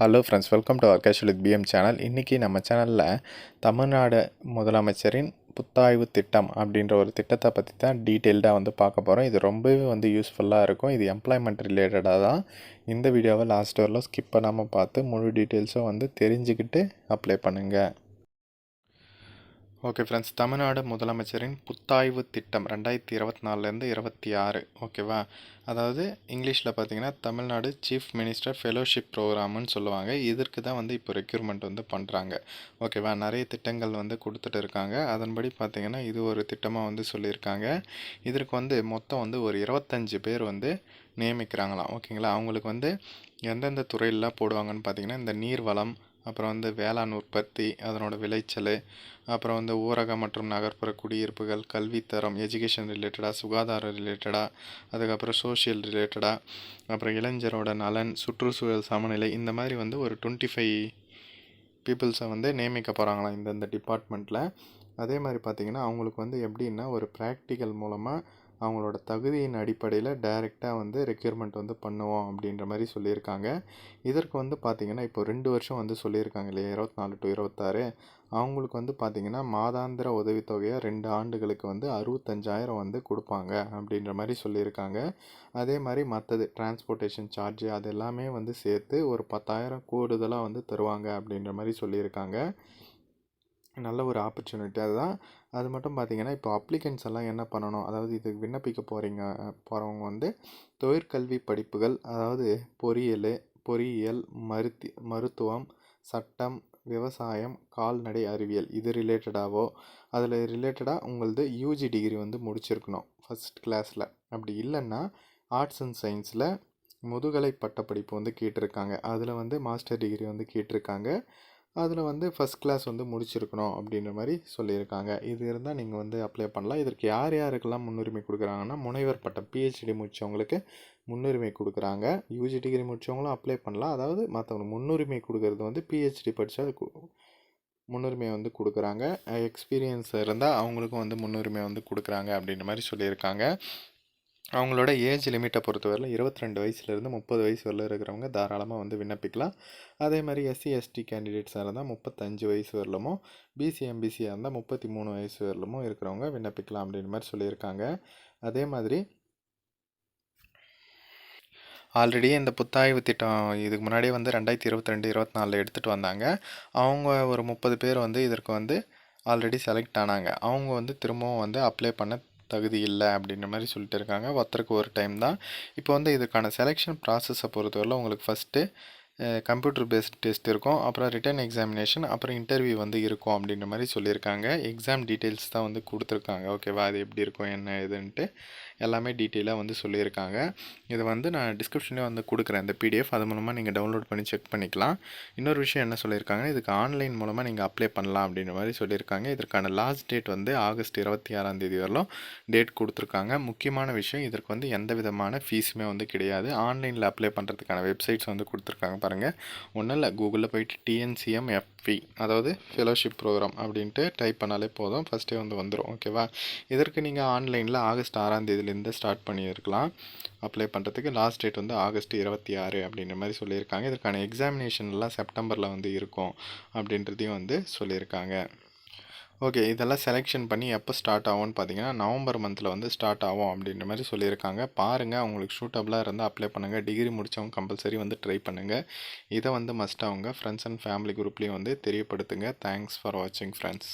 Hello friends welcome to அர்கேஷல் with PM channel இன்றைக்கி நம்ம சேனலில் தமிழ்நாடு முதலமைச்சரின் புத்தாய்வு திட்டம் அப்படின்ற ஒரு திட்டத்தை பற்றி தான் டீட்டெயில்டாக வந்து பார்க்க போகிறோம் இது ரொம்பவே வந்து யூஸ்ஃபுல்லாக இருக்கும். இது எம்ப்ளாய்மெண்ட் ரிலேட்டடாக தான். இந்த வீடியோவை லாஸ்ட் வரலாம் ஸ்கிப் பண்ணாமல் பார்த்து முழு டீட்டெயில்ஸும் வந்து தெரிஞ்சுக்கிட்டு அப்ளை பண்ணுங்கள் ஓகே ஃப்ரெண்ட்ஸ் தமிழ்நாடு முதலமைச்சரின் புத்தாய்வு திட்டம் ரெண்டாயிரத்தி இருபத்தி நாலுலேருந்து இருபத்தி ஆறு. ஓகேவா அதாவது இங்கிலீஷில் பார்த்தீங்கன்னா தமிழ்நாடு சீஃப் மினிஸ்டர் ஃபெலோஷிப் ப்ரோக்ராம்னு சொல்லுவாங்க. இதற்கு தான் வந்து இப்போ ரெக்யூர்மெண்ட் வந்து பண்ணுறாங்க ஓகேவா நிறைய திட்டங்கள் வந்து கொடுத்துட்டு இருக்காங்க. அதன்படி பார்த்திங்கன்னா இது ஒரு திட்டமாக வந்து சொல்லியிருக்காங்க. இதற்கு வந்து மொத்தம் வந்து ஒரு இருபத்தஞ்சு பேர் வந்து நியமிக்கிறாங்களாம். ஓகேங்களா அவங்களுக்கு வந்து எந்தெந்த துறையிலலாம் போடுவாங்கன்னு பார்த்தீங்கன்னா இந்த நீர்வளம் அப்புறம் வந்து வேளாண் உற்பத்தி அதனோட விளைச்சல் அப்புறம் வந்து ஊரக மற்றும் நகர்ப்புற குடியிருப்புகள் கல்வித்தரம் எஜுகேஷன் ரிலேட்டடாக சுகாதாரம் ரிலேட்டடாக அதுக்கப்புறம் சோஷியல் ரிலேட்டடாக அப்புறம் இளைஞரோட நலன் சுற்றுச்சூழல் சமநிலை இந்த மாதிரி வந்து ஒரு டுவெண்ட்டி ஃபைவ் பீப்புள்ஸை வந்து நியமிக்க போகிறாங்களாம் இந்தந்த டிபார்ட்மெண்ட்டில் அதே மாதிரி பார்த்திங்கன்னா அவங்களுக்கு வந்து எப்படின்னா ஒரு ப்ராக்டிக்கல் மூலமாக அவங்களோட தகுதியின் அடிப்படையில் டைரெக்டாக வந்து ரெக்யூர்மெண்ட் வந்து பண்ணுவோம் அப்படின்ற மாதிரி சொல்லியிருக்காங்க. இதற்கு வந்து பார்த்திங்கன்னா இப்போ ரெண்டு வருஷம் வந்து சொல்லியிருக்காங்க இல்லையா? இருபத்தி நாலு டு இருபத்தாறு. அவங்களுக்கு வந்து பார்த்திங்கன்னா மாதாந்திர உதவித்தொகையாக ரெண்டு ஆண்டுகளுக்கு வந்து அறுபத்தஞ்சாயிரம் வந்து கொடுப்பாங்க அப்படின்ற மாதிரி சொல்லியிருக்காங்க. அதே மாதிரி மற்றது டிரான்ஸ்போர்ட்டேஷன் சார்ஜ் அது எல்லாமே வந்து சேர்த்து ஒரு பத்தாயிரம் கூடுதலாக வந்து தருவாங்க அப்படின்ற மாதிரி சொல்லியிருக்காங்க. நல்ல ஒரு ஆப்பர்ச்சுனிட்டி அதுதான். அது மட்டும் பார்த்திங்கன்னா இப்போ அப்ளிகன்ஸ் எல்லாம் என்ன பண்ணணும்? அதாவது இதுக்கு விண்ணப்பிக்க போகிறீங்க போகிறவங்க வந்து தொழிற்கல்வி படிப்புகள் அதாவது பொறியியல் பொறியியல் மருத்தி மருத்துவம் சட்டம் விவசாயம் கால்நடை அறிவியல் இது ரிலேட்டடாகவோ அதில் ரிலேட்டடாக உங்களது யூஜி டிகிரி வந்து முடிச்சிருக்கணும் ஃபஸ்ட் கிளாஸில் அப்படி இல்லைன்னா ஆர்ட்ஸ் அண்ட் சயின்ஸில் முதுகலை பட்டப்படிப்பு வந்து கேட்டிருக்காங்க. அதில் வந்து மாஸ்டர் டிகிரி வந்து கேட்டிருக்காங்க. அதில் வந்து ஃபஸ்ட் கிளாஸ் வந்து முடிச்சிருக்கணும் அப்படின்ற மாதிரி சொல்லியிருக்காங்க. இது இருந்தால் நீங்கள் வந்து அப்ளை பண்ணலாம். இதற்கு யார் யாருக்கெல்லாம் முன்னுரிமை கொடுக்குறாங்கன்னா முனைவர் பட்டம் பிஹெச்டி முடித்தவங்களுக்கு முன்னுரிமை கொடுக்குறாங்க. யூஜி டிகிரி முடித்தவங்களும் அப்ளை பண்ணலாம். அதாவது மற்றவங்க முன்னுரிமை கொடுக்குறது வந்து பிஹெச்டி படித்தா முன்னுரிமை வந்து கொடுக்குறாங்க. எக்ஸ்பீரியன்ஸ் இருந்தால் அவங்களுக்கும் வந்து முன்னுரிமை வந்து கொடுக்குறாங்க அப்படின்ற மாதிரி சொல்லியிருக்காங்க. அவங்களோட ஏஜ் லிமிட்டை பொறுத்தவரையில் இருபத்தி ரெண்டு வயசுலேருந்து முப்பது வயசு வரல இருக்கிறவங்க தாராளமாக வந்து விண்ணப்பிக்கலாம். அதே மாதிரி எஸ்சி எஸ்டி கேண்டிடேட்ஸாக இருந்தால் முப்பத்தஞ்சு வயசு வரலமோ பிசி எம்பிசியாக இருந்தால் முப்பத்தி மூணு வயசு வரலமோ இருக்கிறவங்க விண்ணப்பிக்கலாம் அப்படின்ற மாதிரி சொல்லியிருக்காங்க. அதே மாதிரி ஆல்ரெடி இந்த புத்தாய்வு திட்டம் இதுக்கு முன்னாடியே வந்து ரெண்டாயிரத்தி இருபத்தி ரெண்டு இருபத்தி நாலில் எடுத்துகிட்டு வந்தாங்க. அவங்க ஒரு முப்பது பேர் வந்து இதற்கு வந்து ஆல்ரெடி செலக்ட் ஆனாங்க. அவங்க வந்து திரும்பவும் வந்து அப்ளை பண்ண தகுதி இல்லை அப்படின்ற மாதிரி சொல்லிட்டு இருக்காங்க. ஒருத்தருக்கு ஒரு டைம் தான். இப்போ வந்து இதுக்கான செலெக்ஷன் ப்ராசஸை பொறுத்தவரை உங்களுக்கு ஃபஸ்ட்டு கம்ப்யூட்டர் பேஸ்ட் டெஸ்ட் இருக்கும். அப்புறம் ரிட்டன் எக்ஸாமினேஷன் அப்புறம் இன்டர்வியூ வந்து இருக்கும் அப்படின்ற மாதிரி சொல்லியிருக்காங்க. எக்ஸாம் டீட்டெயில்ஸ் தான் வந்து கொடுத்துருக்காங்க. ஓகேவா அது எப்படி இருக்கும்? என்ன இதுன்ட்டு எல்லாமே டீட்டெயிலாக வந்து சொல்லியிருக்காங்க. இதை வந்து நான் டிஸ்கிரிப்ஷன்லேயே வந்து கொடுக்குறேன். இந்த பிடிஎஃப் அது மூலமாக நீங்கள் டவுன்லோட் பண்ணி செக் பண்ணிக்கலாம். இன்னொரு விஷயம் என்ன சொல்லியிருக்காங்க இதுக்கு ஆன்லைன் மூலமாக நீங்கள் அப்ளை பண்ணலாம் அப்படின்ற மாதிரி சொல்லியிருக்காங்க. இதற்கான லாஸ்ட் டேட் வந்து ஆகஸ்ட் இருபத்தி ஆறாம் தேதி வரலும் டேட் கொடுத்துருக்காங்க. முக்கியமான விஷயம் இதற்கு வந்து எந்த விதமான ஃபீஸுமே வந்து கிடையாது. ஆன்லைனில் அப்ளை பண்ணுறதுக்கான வெப்சைட்ஸ் வந்து கொடுத்துருக்காங்க பாருங்கள் ஒன்றும் இல்லை கூகுளில் போயிட்டு டிஎன்சிஎம் எஃப்பி அதாவது ஃபெலோஷிப் ப்ரோக்ராம் அப்படின்ட்டு டைப் பண்ணாலே போதும். ஃபஸ்ட்டே வந்து வந்துடும் ஓகேவா இதற்கு நீங்கள் ஆன்லைனில் ஆகஸ்ட் ஆறாம் தேதியிலேருந்து ஸ்டார்ட் பண்ணியிருக்கலாம். அப்ளை பண்ணுறதுக்கு லாஸ்ட் டேட் வந்து ஆகஸ்ட் இருபத்தி ஆறு அப்படின்ற மாதிரி சொல்லியிருக்காங்க. இதற்கான எக்ஸாமினேஷன்லாம் செப்டம்பரில் வந்து இருக்கும் அப்படின்றதையும் வந்து சொல்லியிருக்காங்க. ஓகே இதெல்லாம் செலெக்ஷன் பண்ணி எப்போ ஸ்டார்ட் ஆகும்னு பார்த்தீங்கன்னா நவம்பர் மந்தில் வந்து ஸ்டார்ட் ஆகும் அப்படின்ற மாதிரி சொல்லியிருக்காங்க. பாருங்கள் அவங்களுக்கு சூட்டபுளாக இருந்தால் அப்ளை பண்ணுங்கள் டிகிரி முடித்தவங்க கம்பல்சரி வந்து ட்ரை பண்ணுங்கள் இதை வந்து மஸ்ட் அவங்க ஃப்ரெண்ட்ஸ் அண்ட் ஃபேமிலி குரூப்லேயும் வந்து தெரியப்படுத்துங்க. தேங்க்ஸ் ஃபார் வாட்சிங் ஃப்ரெண்ட்ஸ்